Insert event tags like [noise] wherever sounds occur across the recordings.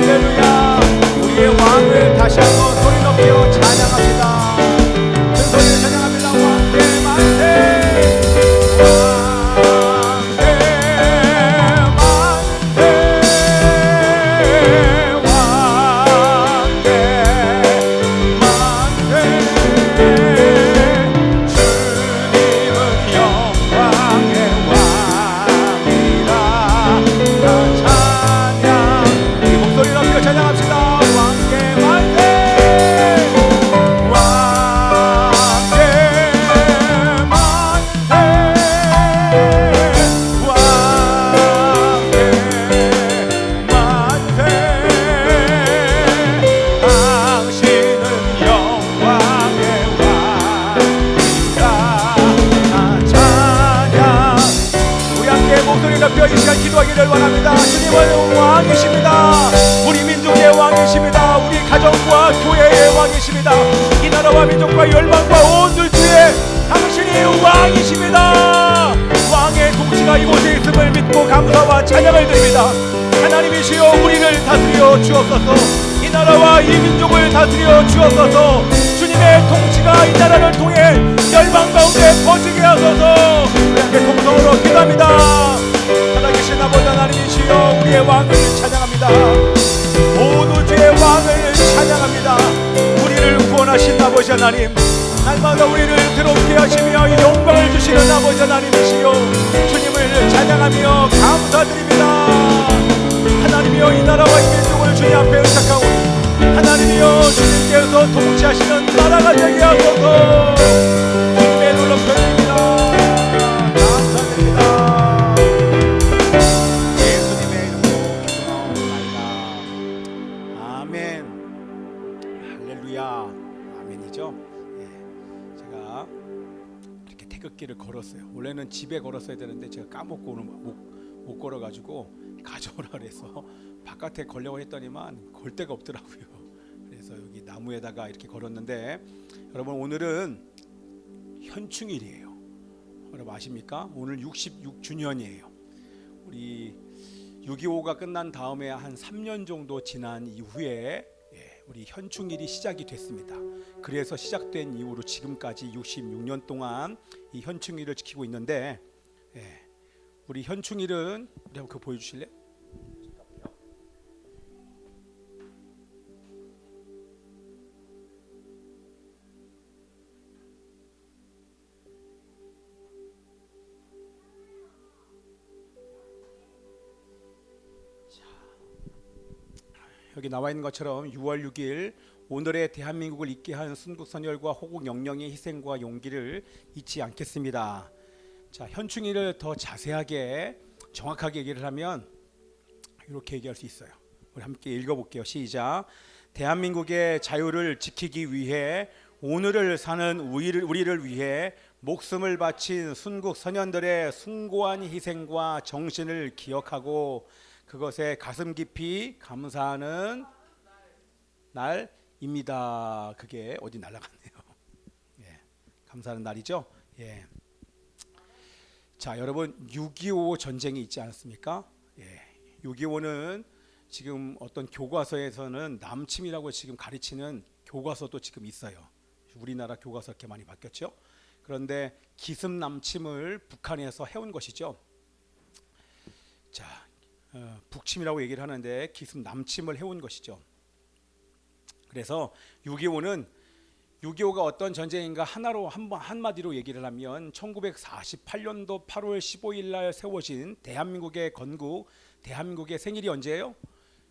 할렐루야 우리의 왕을 다시 한번 나라와 민족과 열방과 온 들주에 당신이 왕이십니다. 왕의 통치가 이곳에 있음을 믿고 감사와 찬양을 드립니다. 하나님이시여 우리를 다스려 주옵소서. 이 나라와 이 민족을 다스려 주옵소서. 주님의 통치가 이 나라를 통해 열방 가운데 퍼지게 하소서. 우리 함께 동성으로 기도합니다. 살아계신 아버지 하나님이시여 우리의 왕을 찬양합니다. 모두 주의 왕을 찬양합니다. 구원하신 아버지 하나님. 날마다 우리를 괴롭게 하시며 영광을 주시는 아버지 하나님이시여 주님을 찬양하며 감사드립니다. 하나님이여 이 나라와 이 민족을 주님 앞에 의탁하오니 하나님이여 주님께서 통치하시는 나라가 되게 하소서 태극기를 걸었어요 원래는 집에 걸었어야 되는데 제가 까먹고 오늘 못, 못 걸어가지고 가져오라 그래서 [laughs] 바깥에 걸려고 했더니만 걸 데가 없더라고요. [laughs] 그래서 여기 나무에다가 이렇게 걸었는데 여러분 오늘은 현충일이에요. 여러분 아십니까? 오늘 66주년이에요. 우리 6.25가 끝난 다음에 한 3년 정도 지난 이후에 예, 우리 현충일이 시작이 됐습니다. 그래서 시작된 이후로 지금까지 66년 동안 이 현충일을 지키고 있는데 예, 우리 현충일은 우리 한번 그거 보여주실래? 여기 나와 있는 것처럼 6월 6일 오늘의 대한민국을 있게 한 순국선열과 호국 영령의 희생과 용기를 잊지 않겠습니다. 자 현충일을 더 자세하게 정확하게 얘기를 하면 이렇게 얘기할 수 있어요. 우리 함께 읽어 볼게요. 시작. 대한민국의 자유를 지키기 위해 오늘을 사는 우리를, 우리를 위해 목숨을 바친 순국 선현들의 숭고한 희생과 정신을 기억하고 그것에 가슴 깊이 감사하는 날입니다. 그게 어디 날아갔네요. [laughs] 예, 감사하는 날이죠. 예. 자, 여러분 6.25 전쟁이 있지 않습니까? 예. 6.25는 지금 어떤 교과서에서는 남침이라고 지금 가르치는 교과서도 지금 있어요. 우리나라 교과서 이렇게 많이 바뀌었죠. 그런데 기습 남침을 북한에서 해온 것이죠. 자, 어, 북침이라고 얘기를 하는데 기습 남침을 해온 것이죠. 그래서 6.25는 6.25가 어떤 전쟁인가 하나로 한번 한마디로 얘기를 하면 1948년도 8월 15일 날 세워진 대한민국의 건국 대한민국의 생일이 언제예요?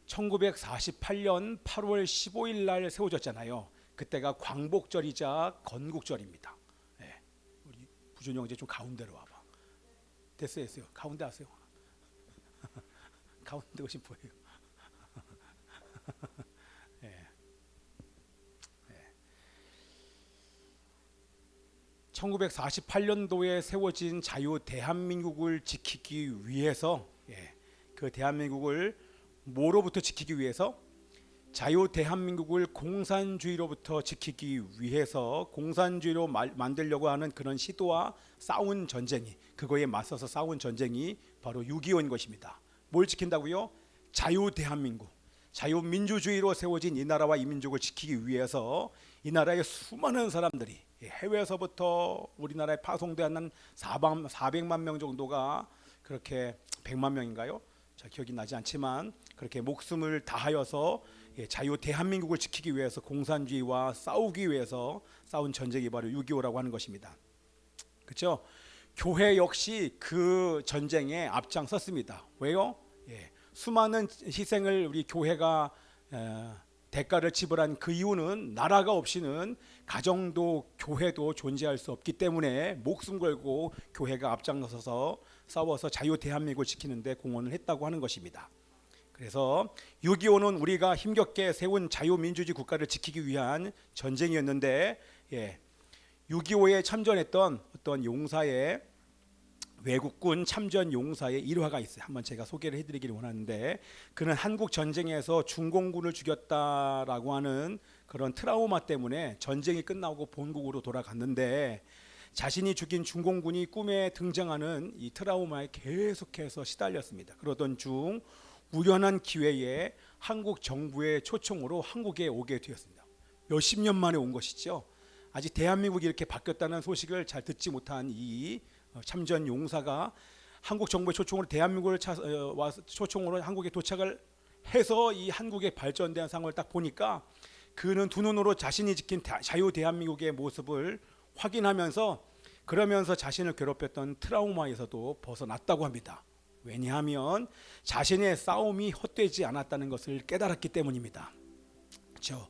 1948년 8월 15일 날 세워졌잖아요. 그때가 광복절이자 건국절입니다. 예. 우리 부준 형제 좀 가운데로 와봐. 됐어요, 됐어요. 가운데 하세요. 가운데 오신 보여요. [laughs] 예. 1948년도에 세워진 자유 대한민국을 지키기 위해서 예, 그 대한민국을 뭐로부터 지키기 위해서 자유 대한민국을 공산주의로부터 지키기 위해서 공산주의로 말, 만들려고 하는 그런 시도와 싸운 전쟁이 그거에 맞서서 싸운 전쟁이 바로 6.25인 것입니다. 뭘 지킨다고요? 자유 대한민국. 자유 민주주의로 세워진 이 나라와 이 민족을 지키기 위해서 이 나라의 수많은 사람들이 해외에서부터 우리나라에 파송되는 400만 명 정도가 그렇게 100만 명인가요? 자 기억이 나지 않지만 그렇게 목숨을 다하여서 예, 자유 대한민국을 지키기 위해서 공산주의와 싸우기 위해서 싸운 전쟁이 바로 6.25라고 하는 것입니다. 그렇죠? 교회 역시 그 전쟁에 앞장섰습니다. 왜요? 예, 수많은 희생을 우리 교회가 에, 대가를 지불한 그 이유는 나라가 없이는 가정도 교회도 존재할 수 없기 때문에 목숨 걸고 교회가 앞장서서 싸워서 자유 대한민국을 지키는데 공헌을 했다고 하는 것입니다. 그래서 6.25는 우리가 힘겹게 세운 자유민주주의 국가를 지키기 위한 전쟁이었는데 예, 6.25에 참전했던 어떤 용사의 외국군 참전 용사의 일화가 있어요. 한번 제가 소개를 해드리기를 원하는데 그는 한국 전쟁에서 중공군을 죽였다라고 하는 그런 트라우마 때문에 전쟁이 끝나고 본국으로 돌아갔는데 자신이 죽인 중공군이 꿈에 등장하는 이 트라우마에 계속해서 시달렸습니다. 그러던 중 우연한 기회에 한국 정부의 초청으로 한국에 오게 되었습니다. 몇십 년 만에 온 것이죠. 아직 대한민국이 이렇게 바뀌었다는 소식을 잘 듣지 못한 이 어, 참전 용사가 한국 정부의 초청으로 대한민국을 차, 어, 와서 초청으로 한국에 도착을 해서 이 한국의 발전된 상황을 딱 보니까 그는 두 눈으로 자신이 지킨 대- 자유 대한민국의 모습을 확인하면서 그러면서 자신을 괴롭혔던 트라우마에서도 벗어났다고 합니다. 왜냐하면 자신의 싸움이 헛되지 않았다는 것을 깨달았기 때문입니다. 그렇죠.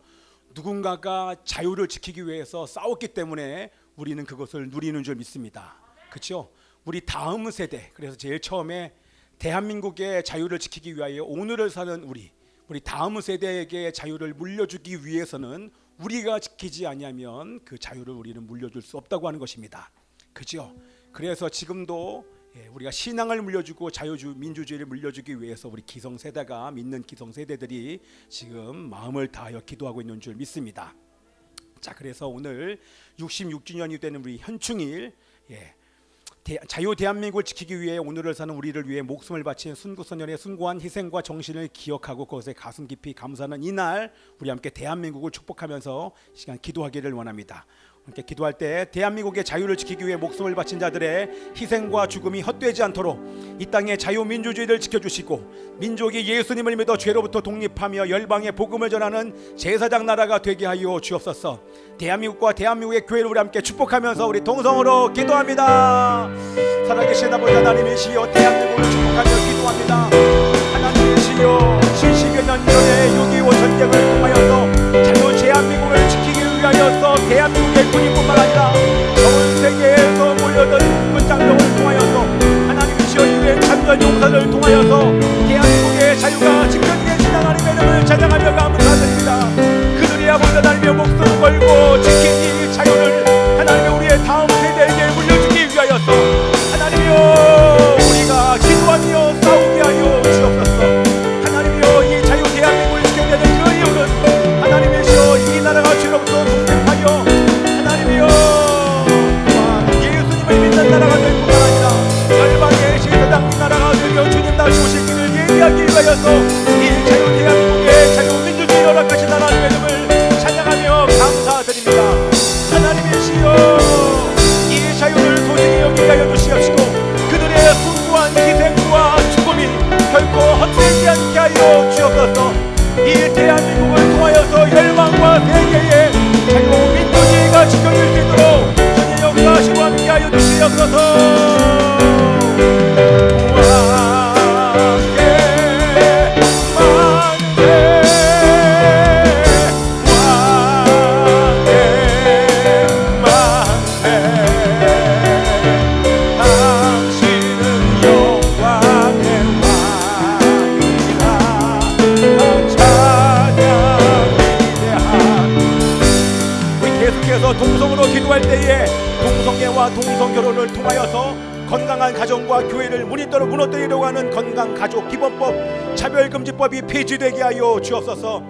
누군가가 자유를 지키기 위해서 싸웠기 때문에 우리는 그것을 누리는 줄 믿습니다. 그렇죠? 우리 다음 세대 그래서 제일 처음에 대한민국의 자유를 지키기 위하여 오늘을 사는 우리 우리 다음 세대에게 자유를 물려주기 위해서는 우리가 지키지 아니하면 그 자유를 우리는 물려줄 수 없다고 하는 것입니다. 그죠? 그래서 지금도 예, 우리가 신앙을 물려주고 자유주 민주주의를 물려주기 위해서 우리 기성 세대가 믿는 기성 세대들이 지금 마음을 다하여 기도하고 있는 줄 믿습니다. 자, 그래서 오늘 66주년이 되는 우리 현충일 예, 대, 자유 대한민국을 지키기 위해 오늘을 사는 우리를 위해 목숨을 바친 순구소년의 숭고한 희생과 정신을 기억하고 그것에 가슴 깊이 감사하는 이날 우리 함께 대한민국을 축복하면서 이 시간 기도하기를 원합니다. 함께 기도할 때 대한민국의 자유를 지키기 위해 목숨을 바친 자들의 희생과 죽음이 헛되지 않도록 이 땅의 자유민주주의를 지켜주시고 민족이 예수님을 믿어 죄로부터 독립하며 열방의 복음을 전하는 제사장 나라가 되게 하여 주옵소서. 대한민국과 대한민국의 교회를 우리 함께 축복하면서 우리 동성으로 기도합니다. 살아계신 아버지 하나님이시여 대한민국을 축복하며 기도합니다. 하나님이시여 70여 년 전에 6.25 전쟁을 통하여서 자유 대한민국을 지키기 위하여서 군인뿐만 아니라 전 세계에서 몰려든 군 장병을 통하여서 하나님이시여 유엔 참전 용사를 통하여서 대한민국의 자유가 지켜지게 하나님의 이름을 찬양하며 감사드립니다. 그들이 아버지 하나님의 목숨을 걸고 예비 계속해서 동성으로 기도할 때에 동성애와 동성 결혼을 통하여서 건강한 가정과 교회를 무너뜨려 무너뜨리려고 하는 건강 가족 기본법 차별금지법이 폐지되게 하여 주옵소서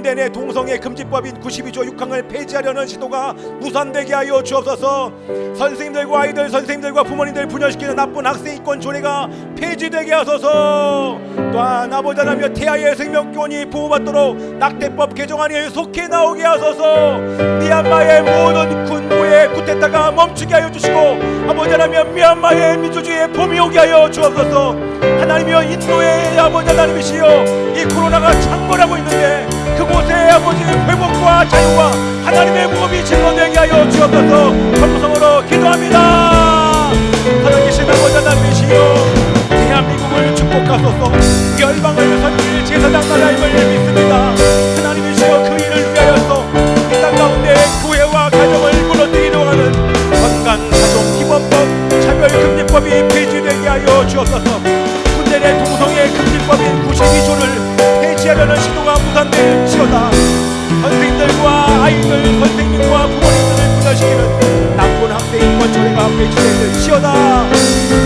군대 내 동성애 금지법인 92조 6항을 폐지하려는 시도가 무산되게 하여 주옵소서. 선생님들과 아이들 선생님들과 부모님들 분열시키는 나쁜 학생 인권 조례가 폐지되게 하소서. 또한 아버지 하나며 태아의 생명권이 보호받도록 낙태법 개정안이 속히 나오게 하소서. 미얀마의 모든 군부의 쿠데타가 멈추게 하여 주시고 아버지 하나며 미얀마의 민주주의의 봄이 오게 하여 주옵소서 하나님이여 인도의 아버지 하나님이시여 이 코로나가 창궐하고 있는데 그곳에 아버지 회복과 자유와 하나님의 무업이 증거되게 하여 주옵소서. 성성으로 기도합니다. 살아계신 아버지 하나님이시여 대한민국을 축복하소서. 열방을 선질 제사장 나라임을 믿습니다. 하나님이시여 그 일을 위하여서 이 땅 가운데 교회와 가정을 무너뜨리려 하는 건강 가정 기본법 차별금지법이 폐지되게 하여 주옵소서 하려는 시도가 무산될지어다 선생님들과 아이들 선생님과 부모님들을 분열시키는 나쁜 학생 인권 조례가 폐지될지어다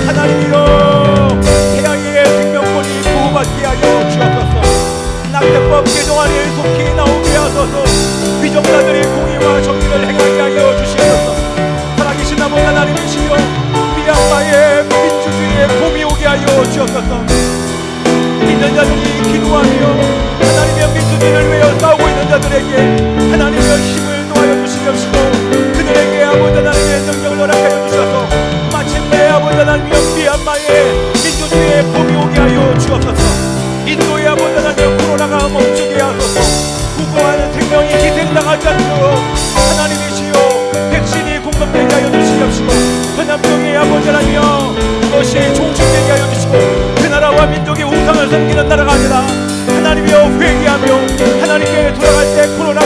하나님이여 태양의 생명권이 보호받게 하여 주옵소서. 낙태법 개정안이 속히 나오게 하소서. 위정자들의 공의와 정의를 행하게 하여 주시옵소서. 살아계신 아버지 하나님이시여 미얀마의 민주주의의 봄이 오게 하여 주옵소서. 믿는 자들이 기도하며 있는 자들에게 하나님의 힘을 도하여 주시옵시고 그들에게 아버지 하나님의 능력을 허락하여 주셔서 마침내 아버지 하나님의 미얀마의 민주주의의 봄이 오게 하여 주옵소서. 인도의 아버지 하나님 코로나가 멈추게 하소서. 무고한 생명이 희생당하지 않도록 하나님이시여 백신이 공급되게 하여 주시옵시고 전염병의 아버지 하나님여 그것이 종식되게 하여 주시고 그 나라와 민족의 우상을 섬기는 나라가 아니라 하나님이여 회개하며 하나님께 돌아갈 때 코로나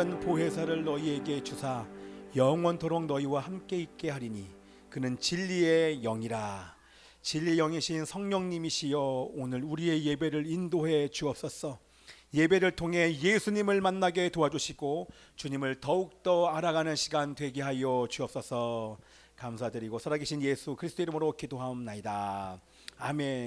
다른 보혜사를 너희에게 주사 영원토록 너희와 함께 있게 하리니 그는 진리의 영이라. 진리 영이신 성령님이시여 오늘 우리의 예배를 인도해 주옵소서. 예배를 통해 예수님을 만나게 도와주시고 주님을 더욱더 알아가는 시간 되게 하여 주옵소서. 감사드리고 살아계신 예수 그리스도 이름으로 기도하옵나이다. 아멘